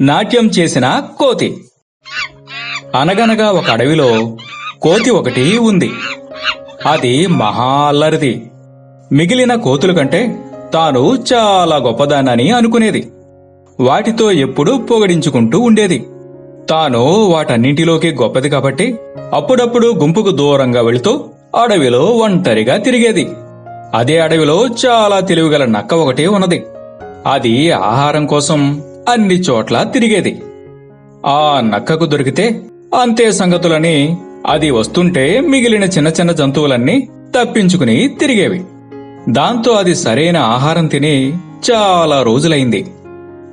నాట్యం చేసిన కోతి. అనగనగా ఒక అడవిలో కోతి ఒకటి ఉంది. అది మహా అల్లరిది మిగిలిన కోతుల కంటే తాను చాలా గొప్పదానని అనుకునేది. వాటితో ఎప్పుడూ పొగడించుకుంటూ ఉండేది. తాను వాటన్నింటిలోకి గొప్పది కాబట్టి అప్పుడప్పుడు గుంపుకు దూరంగా వెళుతూ అడవిలో ఒంటరిగా తిరిగేది. అదే అడవిలో చాలా తెలివిగల నక్క ఒకటి ఉన్నది. అది ఆహారం కోసం అన్ని చోట్ల తిరిగేది. ఆ నక్కకు దొరికితే అంతే సంగతులని అది వస్తుంటే మిగిలిన చిన్న చిన్న జంతువులన్నీ తప్పించుకుని తిరిగేవి. దాంతో అది సరైన ఆహారం తిని చాలా రోజులైంది.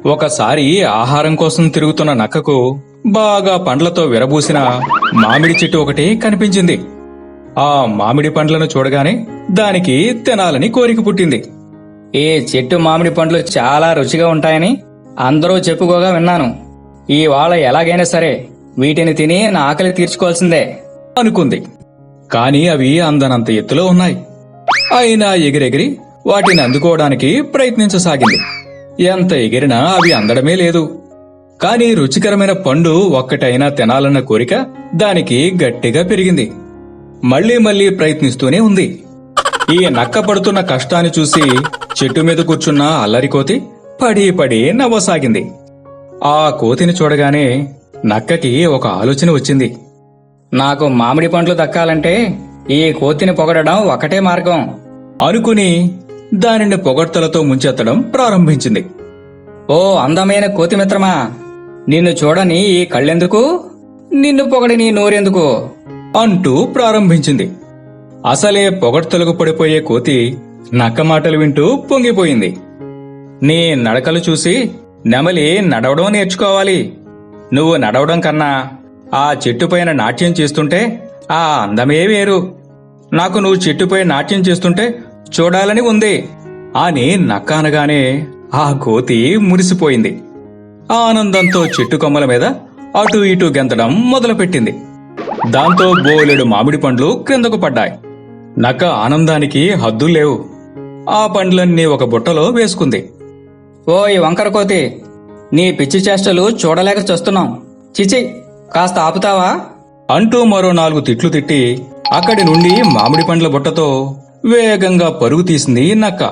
ఒకసారి ఆహారం కోసం తిరుగుతున్న నక్కకు బాగా పండ్లతో విరబూసిన మామిడి చెట్టు ఒకటి కనిపించింది. ఆ మామిడి పండ్లను చూడగానే దానికి తినాలని కోరిక పుట్టింది. ఈ చెట్టు మామిడి పండ్లు చాలా రుచిగా ఉంటాయని అందరూ చెప్పుకోగా విన్నాను. ఈ వాళ్ళ ఎలాగైనా సరే వీటిని తిని నా ఆకలి తీర్చుకోవాల్సిందే. అనుకుంది. కాని అవి అందనంత ఎత్తులో ఉన్నాయి. అయినా ఎగిరెగిరి వాటిని అందుకోవడానికి ప్రయత్నించసాగింది. ఎంత ఎగిరినా అవి అందడమే లేదు. కాని రుచికరమైన పండు ఒక్కటైనా తినాలన్న కోరిక దానికి గట్టిగా పెరిగింది. మళ్ళీ మళ్ళీ ప్రయత్నిస్తూనే ఉంది. ఈ నక్క పడుతున్న కష్టాన్ని చూసి చెట్టు మీద కూర్చున్న అల్లరికోతి పడి పడి నవ్వసాగింది. ఆ కోతిని చూడగానే నక్కకి ఒక ఆలోచన వచ్చింది. నాకు మామిడి పండ్లు దక్కాలంటే ఈ కోతిని పొగడడం ఒకటే మార్గం అనుకుని దానిని పొగడ్తలతో ముంచెత్తడం ప్రారంభించింది. ఓ అందమైన కోతి మిత్రమా నిన్ను చూడని ఈ కళ్ళెందుకు? నిన్ను పొగడి నీ నోరెందుకు? అంటూ ప్రారంభించింది. అసలే పొగడ్తలకు పడిపోయే కోతి నక్క మాటలు వింటూ పొంగిపోయింది. నీ నడకలు చూసి నెమలి నడవడం నేర్చుకోవాలి. నువ్వు నడవడం కన్నా ఆ చెట్టుపైన నాట్యం చేస్తుంటే ఆ అందమే వేరు. నాకు నువ్వు చెట్టుపై నాట్యం చేస్తుంటే చూడాలని ఉంది. అని నక్క అనగానే ఆ కోతి మురిసిపోయింది. ఆనందంతో చెట్టు కొమ్మల మీద అటు ఇటు గెంతడం మొదలుపెట్టింది. దాంతో బోలెడు మామిడి పండ్లు క్రిందకు పడ్డాయి. నక్క ఆనందానికి హద్దులు లేవు. ఆ పండ్లన్నీ ఒక బుట్టలో వేసుకుంది. ఓయ్ వంకర కోతి నీ పిచ్చి చేష్టలు చూడలేక చస్తున్నాం. చిచి కాస్త ఆపుతావా? అంటూ మరో నాలుగు తిట్లు తిట్టి అక్కడి నుండి మామిడి పండ్ల బుట్టతో వేగంగా పరుగు తీసింది నక్క.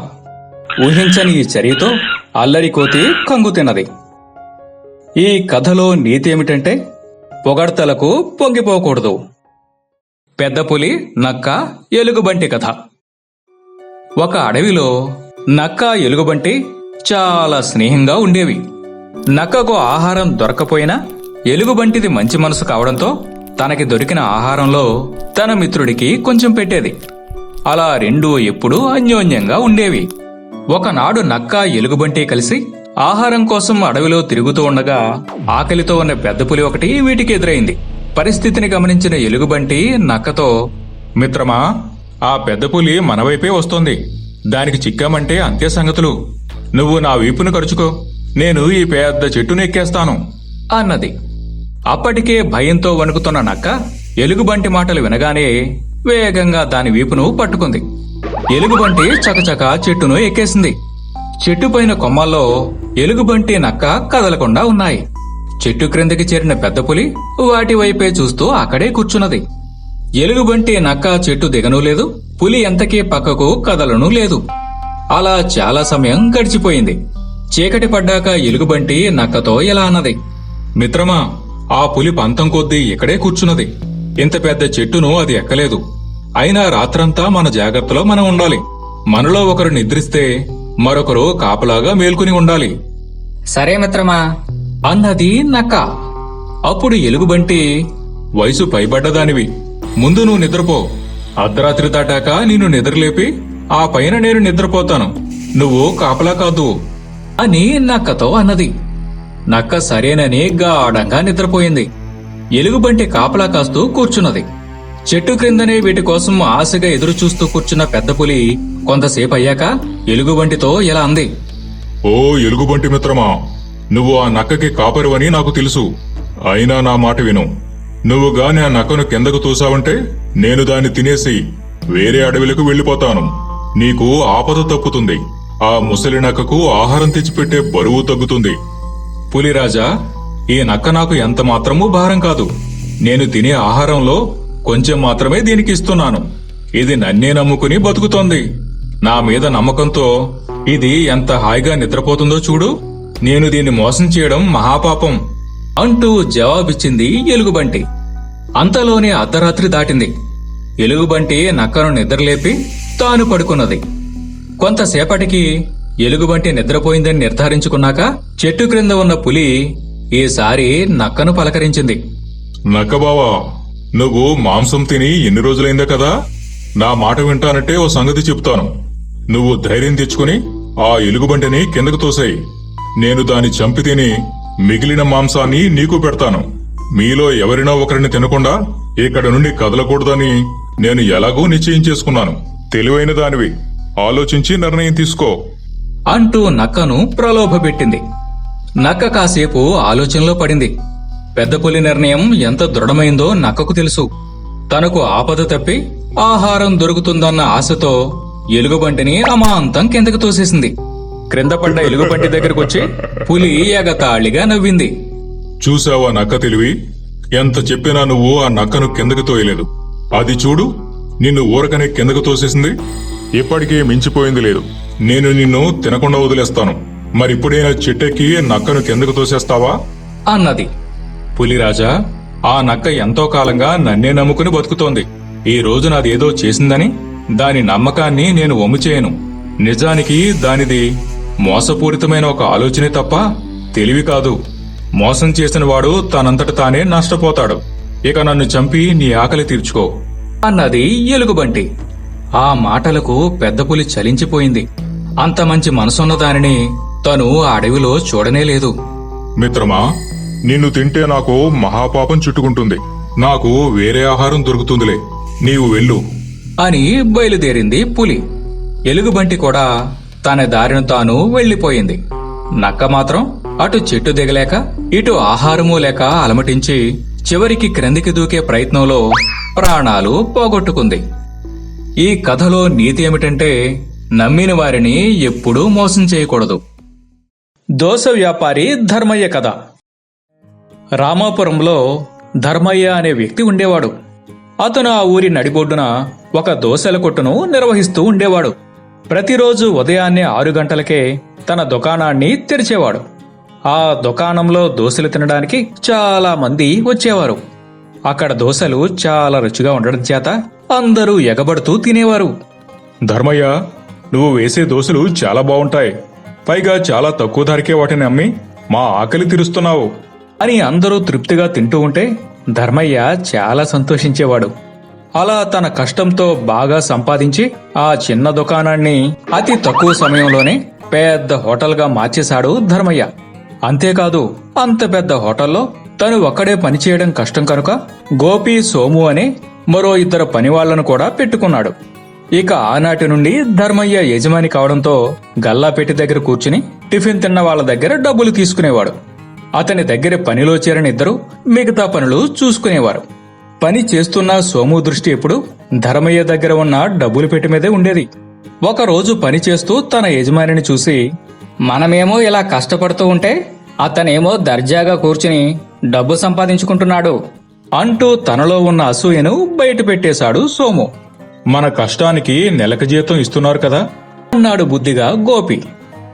ఊహించని ఈ చర్యతో అల్లరి కోతి కంగు తిన్నది. ఈ కథలో నీతి ఏమిటంటే పొగడ్తలకు పొంగిపోకూడదు. పెద్ద పులి నక్క ఎలుగుబంటి కథ. ఒక అడవిలో నక్క ఎలుగుబంటి చాలా స్నేహంగా ఉండేవి. నక్కకు ఆహారం దొరకపోయినా ఎలుగుబంటిది మంచి మనసు కావడంతో తనకి దొరికిన ఆహారంలో తన మిత్రుడికి కొంచెం పెట్టేది. అలా రెండూ ఎప్పుడూ అన్యోన్యంగా ఉండేవి. ఒకనాడు నక్క ఎలుగుబంటి కలిసి ఆహారం కోసం అడవిలో తిరుగుతూ ఉండగా ఆకలితో ఉన్న పెద్ద పులి ఒకటి వీటికి ఎదురైంది. పరిస్థితిని గమనించిన ఎలుగుబంటి నక్కతో మిత్రమా ఆ పెద్ద పులి మనవైపే వస్తోంది. దానికి చిక్కామంటే అంతే సంగతులు. నువ్వు నా వీపును కరుచుకో. నేను ఈ పెద్ద చెట్టును ఎక్కేస్తాను. అన్నది. అప్పటికే భయంతో వణుకుతున్న నక్క ఎలుగుబంటి మాటలు వినగానే వేగంగా దాని వీపును పట్టుకుంది. ఎలుగుబంటి చకచక చెట్టును ఎక్కేసింది. చెట్టుపైన కొమ్మల్లో ఎలుగుబంటి నక్క కదలకుండా ఉన్నాయి. చెట్టు క్రిందకి చేరిన పెద్ద పులి వాటి వైపే చూస్తూ అక్కడే కూర్చున్నది. ఎలుగుబంటి నక్క చెట్టు దిగనూ లేదు. పులి ఎంతకీ పక్కకు కదలనూ లేదు. అలా చాలా సమయం గడిచిపోయింది. చీకటి పడ్డాక ఎలుగుబంటి నక్కతో ఇలా అన్నది. మిత్రమా ఆ పులి పంతం కొద్దీ ఇక్కడే కూర్చున్నది. ఇంత పెద్ద చెట్టును అది ఎక్కలేదు. అయినా రాత్రంతా మన జాగ్రత్తలో మనం ఉండాలి. మనలో ఒకరు నిద్రిస్తే మరొకరు కాపలాగా మేల్కొని ఉండాలి. సరే మిత్రమా. అన్నది నక్క. అప్పుడు ఎలుగుబంటి వయసు పైబడ్డదానివి. ముందు నువ్వు నిద్రపో. అర్ధరాత్రి దాటాక నిన్ను నిద్రలేపి ఆ పైన నేను నిద్రపోతాను. నువ్వు కాపలా కాదు. అని నక్కతో అన్నది. నక్క సరేనని గాఢంగా నిద్రపోయింది. ఎలుగుబంటి కాపలా కాస్తూ కూర్చున్నది. చెట్టు క్రిందనే వీటి కోసం ఆశగా ఎదురుచూస్తూ కూర్చున్న పెద్ద పులి కొంతసేపు అయ్యాక ఎలుగుబంటితో ఇలా అంది. ఓ ఎలుగుబంటి మిత్రమా నువ్వు ఆ నక్కకి కాపరువని నాకు తెలుసు. అయినా నా మాట విను. నువ్వు గాని ఆ నక్కను కిందకు తూసావంటే నేను దాన్ని తినేసి వేరే అడవిలకు వెళ్ళిపోతాను. నీకు ఆపద తప్పుతుంది ఆ ముసలి నక్కకు ఆహారం తెచ్చిపెట్టే బరువు తగ్గుతుంది. పులిరాజా ఈ నక్క నాకు ఎంత మాత్రమూ భారం కాదు. నేను తినే ఆహారంలో కొంచెం మాత్రమే దీనికి ఇస్తున్నాను. ఇది నన్నే నమ్ముకుని బతుకుతోంది. నా మీద నమ్మకంతో ఇది ఎంత హాయిగా నిద్రపోతుందో చూడు. నేను దీన్ని మోసం చేయడం మహాపాపం అంటూ జవాబిచ్చింది ఎలుగుబంటి. అంతలోనే అర్ధరాత్రి దాటింది. ఎలుగుబంటి నక్కను నిద్రలేపి తాను పడుకున్నది. కొంతసేపటికి ఎలుగుబంటి నిద్రపోయిందని నిర్ధారించుకున్నాక చెట్టు క్రింద ఉన్న పులి ఈసారి నక్కను పలకరించింది. నక్కబావా నువ్వు మాంసం తిని ఎన్ని రోజులైందా కదా? నా మాట వింటానంటే ఓ సంగతి చెప్తాను. నువ్వు ధైర్యం తెచ్చుకుని ఆ ఎలుగుబంటిని కిందకు తోసేయి. నేను దాన్ని చంపి తిని మిగిలిన మాంసాన్ని నీకు పెడతాను. మీలో ఎవరినో ఒకరిని తినకుండా ఇక్కడ నుండి కదలకూడదని నేను ఎలాగూ నిశ్చయం చేసుకున్నాను. తెలివైన దానివి. ఆలోచించి నిర్ణయం తీసుకో. అంటూ నక్కను ప్రలోభపెట్టింది. నక్క కాసేపు ఆలోచనలో పడింది. పెద్ద పులి నిర్ణయం ఎంత దృఢమైందో నక్కకు తెలుసు. తనకు ఆపద తప్పి ఆహారం దొరుకుతుందన్న ఆశతో ఎలుగుబంటిని అమాంతం కిందకు తోసేసింది. క్రింద పడ్డ ఎలుగుబంటి దగ్గరకొచ్చి పులి ఎగతాళిగా నవ్వింది. చూసావా నక్క తెలివి? ఎంత చెప్పినా నువ్వు ఆ నక్కను కిందకు తోయలేదు. అది చూడు నిన్ను ఊరకనే కిందకు తోసేసింది? ఇప్పటికీ మించిపోయింది లేదు. నేను నిన్ను తినకుండా వదిలేస్తాను. మరిప్పుడైనా చెట్టెక్కి నక్కను కిందకు తోసేస్తావా? అన్నది. పులిరాజా ఆ నక్క ఎంతో కాలంగా నన్నే నమ్ముకుని బతుకుతోంది. ఈ రోజు నాదేదో చేసిందని దాని నమ్మకాన్ని నేను వమ్ము చేయను. నిజానికి దానిది మోసపూరితమైన ఒక ఆలోచనే తప్ప తెలివి కాదు. మోసం చేసిన వాడు తనంతట తానే నష్టపోతాడు. ఇక నన్ను చంపి నీ ఆకలి తీర్చుకో. అన్నది ఎలుగుబంటి. ఆ మాటలకు పెద్ద పులి చలించిపోయింది. అంత మంచి మనసున్న దానిని తను ఆ అడవిలో చూడనే లేదు. మిత్రమా నిన్ను తింటే నాకు మహాపాపం చుట్టుకుంటుంది. నాకు వేరే ఆహారం దొరుకుతుందిలే. నీవు వెళ్ళు. అని బయలుదేరింది పులి. ఎలుగుబంటి కూడా తన దారిన తాను వెళ్ళిపోయింది నక్క మాత్రం అటు చెట్టు దిగలేక ఇటు ఆహారమూ లేక అలమటించి చివరికి క్రిందికి దూకే ప్రయత్నంలో ప్రాణాలు పోగొట్టుకుంది. ఈ కథలో నీతి ఏమిటంటే నమ్మిన వారిని ఎప్పుడూ మోసం చేయకూడదు. దోశ వ్యాపారి ధర్మయ్య కథ. రామాపురంలో ధర్మయ్య అనే వ్యక్తి ఉండేవాడు. అతను ఆ ఊరి నడిబొడ్డున ఒక దోశల కొట్టును నిర్వహిస్తూ ఉండేవాడు. ప్రతిరోజు ఉదయాన్నే ఆరు గంటలకే తన దుకాణాన్ని తెరిచేవాడు. ఆ దుకాణంలో దోశలు తినడానికి చాలా మంది వచ్చేవారు. అక్కడ దోశలు చాలా రుచిగా ఉండడం చేత అందరూ ఎగబడుతూ తినేవారు. ధర్మయ్య నువ్వు వేసే దోశలు చాలా బావుంటాయి పైగా చాలా తక్కువ ధరకే వాటిని అమ్మి మా ఆకలి తీరుస్తున్నావు. అని అందరూ తృప్తిగా తింటూ ఉంటే ధర్మయ్య చాలా సంతోషించేవాడు. అలా తన కష్టంతో బాగా సంపాదించి ఆ చిన్న దుకాణాన్ని అతి తక్కువ సమయంలోనే పెద్ద హోటల్గా మార్చేశాడు ధర్మయ్య. అంతేకాదు అంత పెద్ద హోటల్లో తను ఒక్కడే పనిచేయడం కష్టం కనుక గోపి సోము అనే మరో ఇద్దరు పనివాళ్ళను కూడా పెట్టుకున్నాడు. ఇక ఆనాటి నుండి ధర్మయ్య యజమాని కావడంతో గల్లాపెట్టి దగ్గర కూర్చుని టిఫిన్ తిన్న వాళ్ళ దగ్గర డబ్బులు తీసుకునేవాడు. అతని దగ్గర పనిలో చేరిన ఇద్దరు మిగతా పనులు చూసుకునేవారు. పని చేస్తున్న సోము దృష్టి ఎప్పుడు ధర్మయ్య దగ్గర ఉన్న డబ్బులు పెట్టి మీదే ఉండేది. ఒకరోజు పని చేస్తూ తన యజమానిని చూసి మనమేమో ఇలా కష్టపడుతూ ఉంటే అతనేమో దర్జాగా కూర్చుని డబ్బు సంపాదించుకుంటున్నాడు. అంటూ తనలో ఉన్న అసూయను బయట పెట్టేశాడు సోము. మన కష్టానికి నెలకు జీతం ఇస్తున్నారు కదా? అన్నాడు బుద్ధిగా గోపి.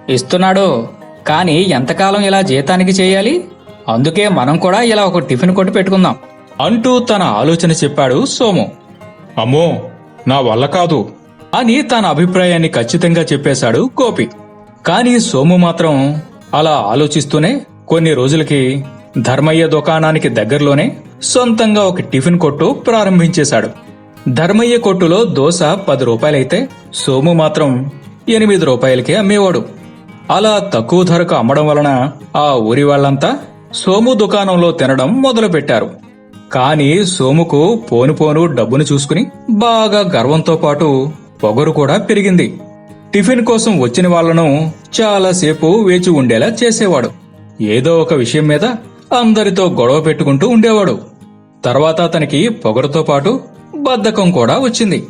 ఇస్తున్నాడు కానీ ఎంతకాలం ఇలా జీతానికి చేయాలి? అందుకే మనం కూడా ఇలా ఒక టిఫిన్ కొట్టు పెట్టుకుందాం. అంటూ తన ఆలోచన చెప్పాడు సోము. అమ్మో నా వల్ల కాదు. అని తన అభిప్రాయాన్ని ఖచ్చితంగా చెప్పేశాడు గోపి. కానీ సోము మాత్రం అలా ఆలోచిస్తూనే కొన్ని రోజులకి ధర్మయ్య దుకాణానికి దగ్గరలోనే సొంతంగా ఒక టిఫిన్ కొట్టు ప్రారంభించేశాడు. ధర్మయ్య కొట్టులో దోశ పది రూపాయలైతే సోము మాత్రం ఎనిమిది రూపాయలకే అమ్మేవాడు. అలా తక్కువ ధరకు అమ్మడం వలన ఆ ఊరి వాళ్ళంతా సోము దుకాణంలో తినడం మొదలుపెట్టారు. కానీ సోముకు పోను పోను డబ్బును చూసుకుని బాగా గర్వంతో పాటు పొగరు కూడా పెరిగింది. టిఫిన్ కోసం వచ్చిన వాళ్ళను చాలాసేపు వేచి ఉండేలా చేసేవాడు. ఏదో ఒక విషయం మీద అందరితో గొడవ పెట్టుకుంటూ ఉండేవాడు. తర్వాత అతనికి పొగరుతో పాటు బద్ధకం కూడా వచ్చింది.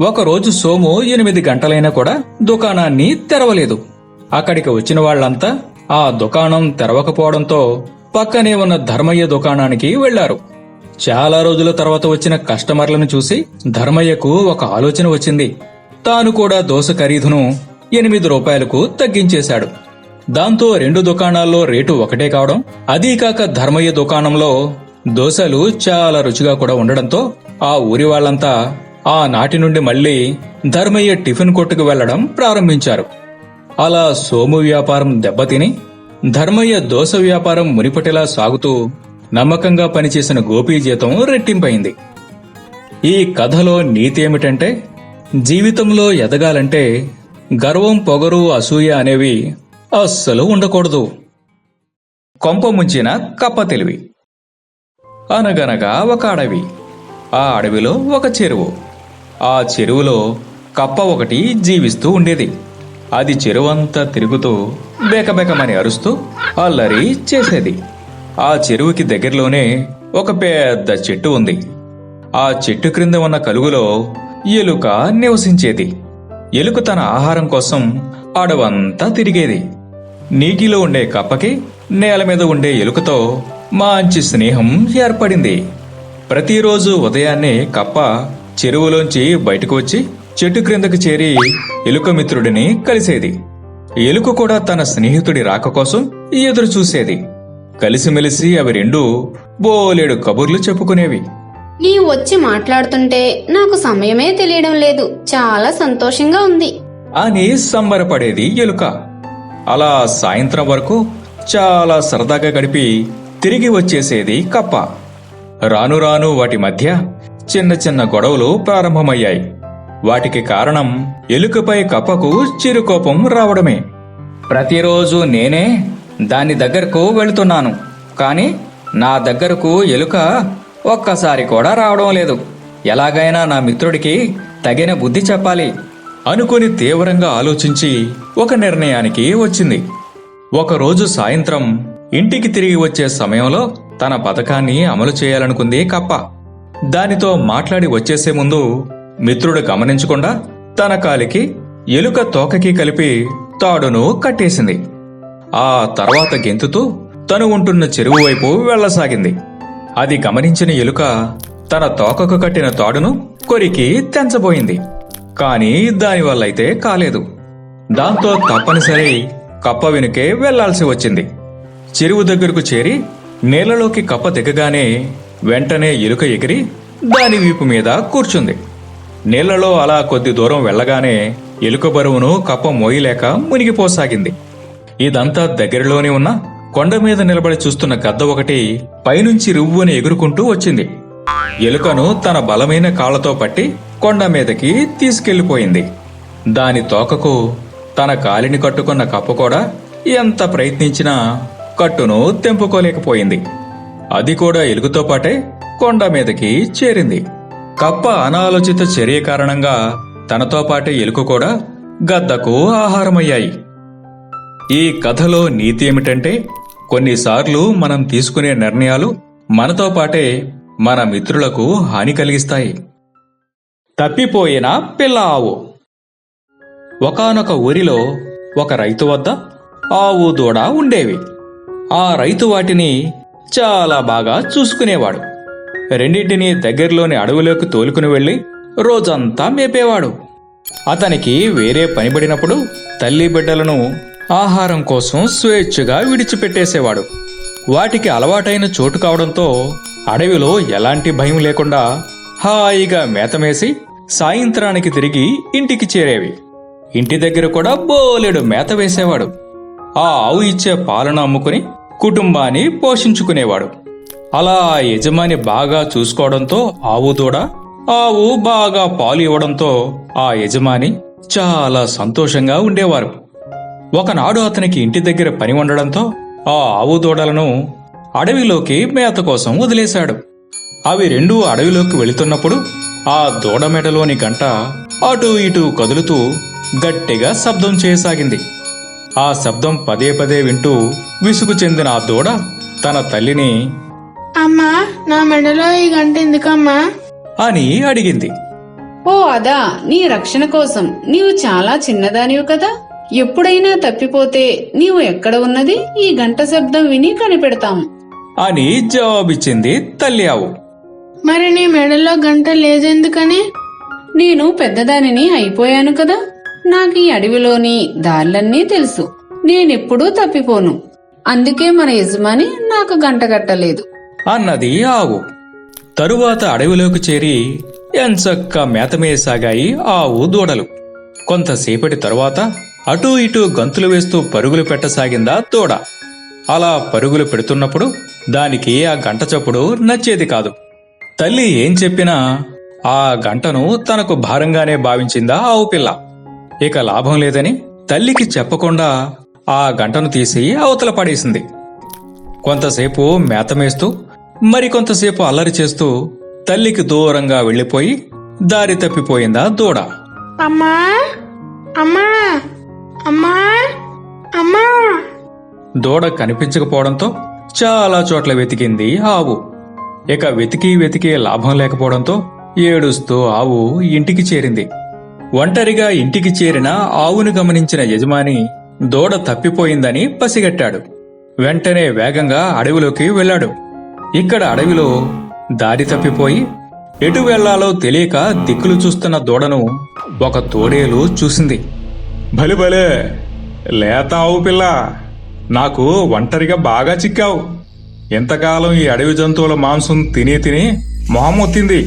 ఒకరోజు సోము ఎనిమిది గంటలైనా కూడా దుకాణాన్ని తెరవలేదు. అక్కడికి వచ్చిన వాళ్ళంతా ఆ దుకాణం తెరవకపోవడంతో పక్కనే ఉన్న ధర్మయ్య దుకాణానికి వెళ్ళారు చాలా రోజుల తర్వాత వచ్చిన కస్టమర్లను చూసి ధర్మయ్యకు ఒక ఆలోచన వచ్చింది. తాను కూడా దోస ఖరీదును ఎనిమిది రూపాయలకు తగ్గించేశాడు. దాంతో రెండు దుకాణాల్లో రేటు ఒకటే కావడం అదీ కాక ధర్మయ్య దుకాణంలో దోశలు చాలా రుచిగా కూడా ఉండడంతో ఆ ఊరి వాళ్ళంతా ఆ నాటి నుండి మళ్ళీ ధర్మయ్య టిఫిన్ కొట్టుకు వెళ్ళడం ప్రారంభించారు. అలా సోము వ్యాపారం దెబ్బతిని ధర్మయ్య దోశ వ్యాపారం మునిపటిలా సాగుతూ నమ్మకంగా పనిచేసిన గోపీ జీతం రెట్టింపైంది. ఈ కథలో నీతి ఏమిటంటే జీవితంలో ఎదగాలంటే గర్వం పొగరు అసూయ అనేవి అస్సలు ఉండకూడదు. కొంప ముంచిన కప్ప తెలివి. అనగనగా ఒక అడవి. ఆ అడవిలో ఒక చెరువు. ఆ చెరువులో కప్ప ఒకటి జీవిస్తూ ఉండేది. అది చెరువంతా తిరుగుతూ బేకబేకమని అరుస్తూ అల్లరి చేసేది. ఆ చెరువుకి దగ్గరలోనే ఒక పెద్ద చెట్టు ఉంది. ఆ చెట్టు క్రింద ఉన్న కలుగులో ఎలుక నివసించేది. ఎలుక తన ఆహారం కోసం అడవంతా తిరిగేది. నీటిలో ఉండే కప్పకి నేల మీద ఉండే ఎలుకతో మంచి స్నేహం ఏర్పడింది. ప్రతిరోజు ఉదయాన్నే కప్ప చెరువులోంచి బయటకు వచ్చి చెట్టు క్రిందకు చేరి ఎలుక మిత్రుడిని కలిసేది. ఎలుక కూడా తన స్నేహితుడి రాక కోసం ఎదురు చూసేది. కలిసిమెలిసి అవి రెండు బోలెడు కబుర్లు చెప్పుకునేవి. నీవు వచ్చి మాట్లాడుతుంటే నాకు సమయమే తెలియడం లేదు. చాలా సంతోషంగా ఉంది. అని సంబరపడేది ఎలుక. అలా సాయంత్రం వరకు చాలా సరదాగా గడిపి తిరిగి వచ్చేసేది కప్ప. రాను రాను వాటి మధ్య చిన్న చిన్న గొడవలు ప్రారంభమయ్యాయి. వాటికి కారణం ఎలుకపై కప్పకు చిరుకోపం రావడమే. ప్రతిరోజు నేనే దాని దగ్గరకు వెళుతున్నాను కానీ నా దగ్గరకు ఎలుక ఒక్కసారి కూడా రావడం లేదు. ఎలాగైనా నా మిత్రుడికి తగిన బుద్ధి చెప్పాలి. అనుకుని తీవ్రంగా ఆలోచించి ఒక నిర్ణయానికి వచ్చింది. ఒకరోజు సాయంత్రం ఇంటికి తిరిగి వచ్చే సమయంలో తన పథకాన్ని అమలు చేయాలనుకుంది కప్ప. దానితో మాట్లాడి వచ్చేసే ముందు మిత్రుడు గమనించకుండా తన కాలికి ఎలుక తోకకి కలిపి తాడును కట్టేసింది. ఆ తర్వాత గెంతుతూ తను ఉంటున్న చెరువు వైపు వెళ్ళసాగింది అది గమనించిన ఎలుక తన తోకకు కట్టిన తాడును కొరికి తెంచబోయింది. కానీ దానివల్ల అయితే కాలేదు. దాంతో తప్పనిసరి కప్ప వెనుకే వెళ్ళాల్సి వచ్చింది. చెరువు దగ్గరకు చేరి నేలలోకి కప్ప దిగగానే వెంటనే ఎలుక ఎగిరి దాని వీపు మీద కూర్చుంది. నీళ్ళలో అలా కొద్ది దూరం వెళ్ళగానే ఎలుక బరువును కప్ప మోయలేక మునిగిపోసాగింది. ఇదంతా దగ్గరలోనే ఉన్న కొండ మీద నిలబడి చూస్తున్న గద్ద ఒకటి పైనుంచి రువ్వుని ఎగురుకుంటూ వచ్చింది. ఎలుకను తన బలమైన కాళ్ళతో పట్టి కొండ మీదకి తీసుకెళ్ళిపోయింది దాని తోకకు తన కాలిని కట్టుకున్న కప్ప కూడా ఎంత ప్రయత్నించినా కట్టును తెంపుకోలేకపోయింది. అది కూడా ఎలుగుతో పాటే కొండ మీదకి చేరింది. కప్ప అనాలోచిత చర్య కారణంగా తనతో పాటే ఎలుక కూడా గద్దకు ఆహారమయ్యాయి. ఈ కథలో నీతి ఏమిటంటే కొన్నిసార్లు మనం తీసుకునే నిర్ణయాలు మనతో పాటే మన మిత్రులకు హాని కలిగిస్తాయి. తప్పిపోయిన పిల్ల ఆవు ఒకానొక ఊరిలో ఒక రైతు వద్ద ఆవు దూడ ఉండేవి. ఆ రైతు వాటిని చాలా బాగా చూసుకునేవాడు. రెండింటినీ దగ్గరలోని అడవులోకి తోలుకుని వెళ్ళి రోజంతా మేపేవాడు. అతనికి వేరే పనిబడినప్పుడు తల్లి బిడ్డలను ఆహారం కోసం స్వేచ్ఛగా విడిచిపెట్టేసేవాడు. వాటికి అలవాటైన చోటు కావడంతో అడవిలో ఎలాంటి భయం లేకుండా హాయిగా మేతమేసి సాయంత్రానికి తిరిగి ఇంటికి చేరేవి. ఇంటి దగ్గర కూడా బోలెడు మేత వేసేవాడు. ఆ ఆవు ఇచ్చే పాలను అమ్ముకుని కుటుంబాన్ని పోషించుకునేవాడు. అలా ఆ యజమాని బాగా చూసుకోవడంతో ఆవు దూడ ఆవు బాగా పాలు ఇవ్వడంతో ఆ యజమాని చాలా సంతోషంగా ఉండేవారు. ఒకనాడు అతనికి ఇంటి దగ్గర పని ఉండడంతో ఆ ఆవు దూడలను అడవిలోకి మేత కోసం వదిలేశాడు. అవి రెండూ అడవిలోకి వెళుతున్నప్పుడు ఆ దూడ మెడలోని గంట అటూ ఇటూ కదులుతూ గట్టిగా శబ్దం చేయసాగింది. ఆ శబ్దం పదే పదే వింటూ విసుగు చెందిన ఆ దూడ తన తల్లిని అమ్మా నా మెడలో ఈ గంట ఎందుకమ్మా? అని అడిగింది. ఓ అదా నీ రక్షణ కోసం. నీవు చాలా చిన్నదానివి కదా. ఎప్పుడైనా తప్పిపోతే నీవు ఎక్కడ ఉన్నది? ఈ గంట శబ్దం విని కనిపెడతాము అని జవాబిచ్చింది తల్లి ఆవు. మరి నీ మెడలో గంట లేదెందుకని? నేను పెద్దదానిని అయిపోయాను కదా. నాకు ఈ అడవిలోని దారులన్నీ తెలుసు. నేనెప్పుడూ తప్పిపోను. అందుకే మన యజమాని నాకు గంట కట్టలేదు. అన్నది ఆవు. తరువాత అడవిలోకి చేరి ఎంచక్క మేతమేసాగాయి ఆవు దూడలు. కొంతసేపటి తరువాత అటూ ఇటూ గంతులు వేస్తూ పరుగులు పెట్టసాగిందా దూడ. అలా పరుగులు పెడుతున్నప్పుడు దానికి ఆ గంట చప్పుడు నచ్చేది కాదు. తల్లి ఏం చెప్పినా ఆ గంటను తనకు భారంగానే భావించిందా ఆవు పిల్ల. ఇక లాభం లేదని తల్లికి చెప్పకుండా ఆ గంటను తీసి అవతల పడేసింది. కొంతసేపు మేతమేస్తూ మరికొంతసేపు అల్లరి చేస్తూ తల్లికి దూరంగా వెళ్ళిపోయి దారి తప్పిపోయిందా దూడ. అమ్మా అమ్మా అమ్మా అమ్మా. దూడ కనిపించకపోవడంతో చాలా చోట్ల వెతికింది ఆవు ఇక వెతికి వెతికి లాభం లేకపోవడంతో ఏడుస్తూ ఆవు ఇంటికి చేరింది. ఒంటరిగా ఇంటికి చేరిన ఆవును గమనించిన యజమాని దూడ తప్పిపోయిందని పసిగట్టాడు. వెంటనే వేగంగా అడవిలోకి వెళ్ళాడు. ఇక్కడ అడవిలో దారి తప్పిపోయి ఎటు వెళ్ళాలో తెలియక దిక్కులు చూస్తున్న దూడను ఒక తోడేలు చూసింది. భలే భలే లేత ఆవు పిల్ల నాకు ఒంటరిగా బాగా చిక్కావు. ఎంతకాలం ఈ అడవి జంతువుల మాంసం తిని తిని వచ్చింది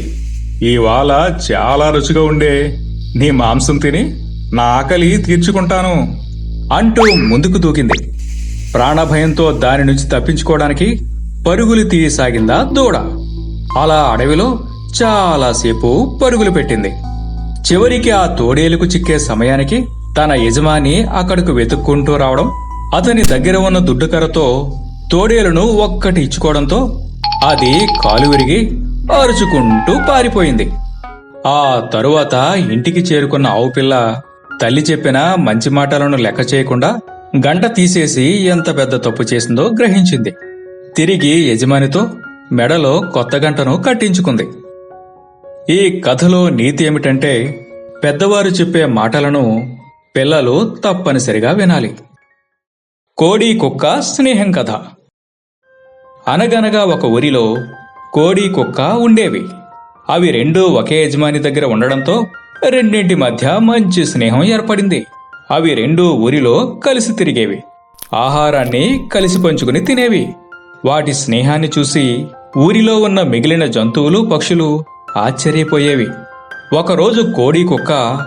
ఇవాళ చాలా రుచిగా ఉండే. నీ మాంసం తిని నా ఆకలి తీర్చుకుంటాను అంటూ ముందుకు దూకింది. ప్రాణభయంతో దాని నుంచి తప్పించుకోవడానికి పరుగులు తీయసాగిందా దూడ. అలా అడవిలో చాలాసేపు పరుగులు పెట్టింది. చివరికి ఆ తోడేలుకు చిక్కే సమయానికి తన యజమాని అక్కడకు వెతుక్కుంటూ రావడం అతని దగ్గర ఉన్న దుడ్డుకరతో తోడేలును ఒక్కటి ఇచ్చుకోవడంతో అది కాలు విరిగి అరుచుకుంటూ పారిపోయింది. ఆ తరువాత ఇంటికి చేరుకున్న ఆవు పిల్ల తల్లి చెప్పిన మంచి మాటలను లెక్క చేయకుండా గంట తీసేసి ఎంత పెద్ద తప్పు చేసిందో గ్రహించింది. తిరిగి యజమానితో మెడలో కొత్త గంటను కట్టించుకుంది. ఈ కథలో నీతి ఏమిటంటే పెద్దవారు చెప్పే మాటలను పిల్లలు తప్పనిసరిగా వినాలి. కోడి కుక్క స్నేహం కథ. అనగనగా ఒక ఊరిలో కోడి కుక్క ఉండేవి. అవి రెండూ ఒకే యజమాని దగ్గర ఉండడంతో రెండింటి మధ్య మంచి స్నేహం ఏర్పడింది. అవి రెండూ ఊరిలో కలిసి తిరిగేవి. ఆహారాన్ని కలిసి పంచుకుని తినేవి. వాటి స్నేహాన్ని చూసి ఊరిలో ఉన్న మిగిలిన జంతువులు పక్షులు ఆశ్చర్యపోయేవి. ఒకరోజు కోడి కుక్క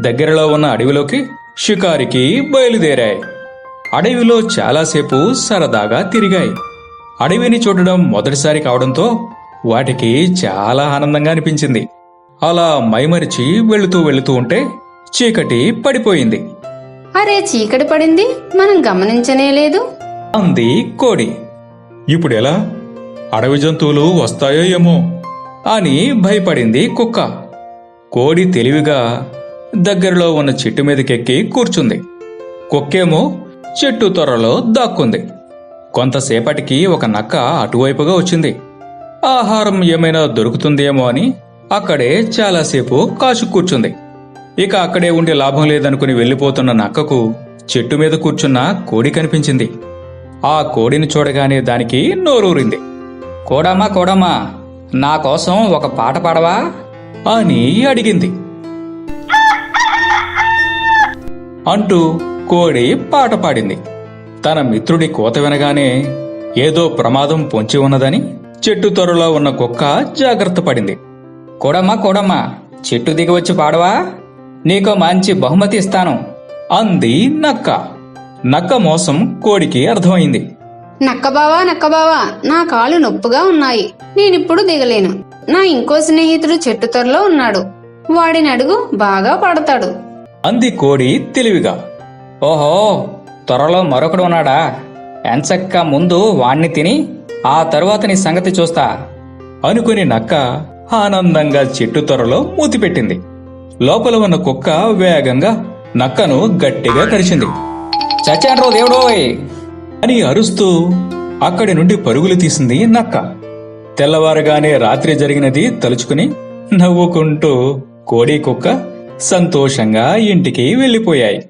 దగ్గరలో ఉన్న అడవిలోకి షికారికి బయలుదేరాయి. అడవిలో చాలాసేపు సరదాగా తిరిగాయి. అడవిని చూడడం మొదటిసారి కావడంతో వాటికి చాలా ఆనందంగా అనిపించింది. అలా మైమరిచి వెళుతూ వెళుతూ ఉంటే చీకటి పడిపోయింది. అరే చీకటి పడింది? మనం గమనించనే లేదు. అంది కోడి. ఇప్పుడు ఎలా? అడవి జంతువులు వస్తాయో ఏమో అని భయపడింది కుక్క. కోడి తెలివిగా దగ్గరలో ఉన్న చెట్టు మీదకెక్కి కూర్చుంది. కుక్కేమో చెట్టు త్వరలో దాక్కుంది. కొంతసేపటికి ఒక నక్క అటువైపుగా వచ్చింది. ఆహారం ఏమైనా దొరుకుతుందేమో అని అక్కడే చాలాసేపు కాచు కూర్చుంది. ఇక అక్కడే ఉండే లాభం లేదనుకుని వెళ్ళిపోతున్న నక్కకు చెట్టు మీద కూర్చున్న కోడి కనిపించింది. ఆ కోడిని చూడగానే దానికి నోరూరింది. కోడమ్మా కోడమ్మా నా కోసం ఒక పాట పాడవా? అని అడిగింది. అంటూ కోడి పాట పాడింది. తన మిత్రుడి కోత వినగానే ఏదో ప్రమాదం పొంచి ఉన్నదని చెట్టు త్వరలో ఉన్న కుక్క జాగ్రత్త పడింది. కోడమ్మా కోడమ్మా చెట్టు దిగి వచ్చి పాడవా? నీకో మంచి బహుమతి ఇస్తాను అంది నక్క. నక్క మోసం కోడికి అర్థమైంది. నక్కబావా నక్కబావా నా కాళ్ళు నొప్పుగా ఉన్నాయి. నేనిప్పుడు దిగలేను. నా ఇంకో స్నేహితుడు చెట్టు త్వరలో ఉన్నాడు. వాడిని అడుగు బాగా పడతాడు. అంది కోడి తెలివిగా. ఓహో త్వరలో మరొకడు ఉన్నాడా? ఎంచక్క ముందు వాణ్ణి తిని ఆ తరువాత నీ సంగతి చూస్తా. అనుకుని నక్క ఆనందంగా చెట్టు త్వరలో మూతిపెట్టింది. లోపల ఉన్న కుక్క వేగంగా నక్కను గట్టిగా కరిచింది. చచ్చాన్రో దేవుడోయ్! అని అరుస్తూ అక్కడి నుండి పరుగులు తీసింది నక్క. తెల్లవారుగానే రాత్రి జరిగినది తలుచుకుని నవ్వుకుంటూ కోడి కుక్క సంతోషంగా ఇంటికి వెళ్ళిపోయాయి.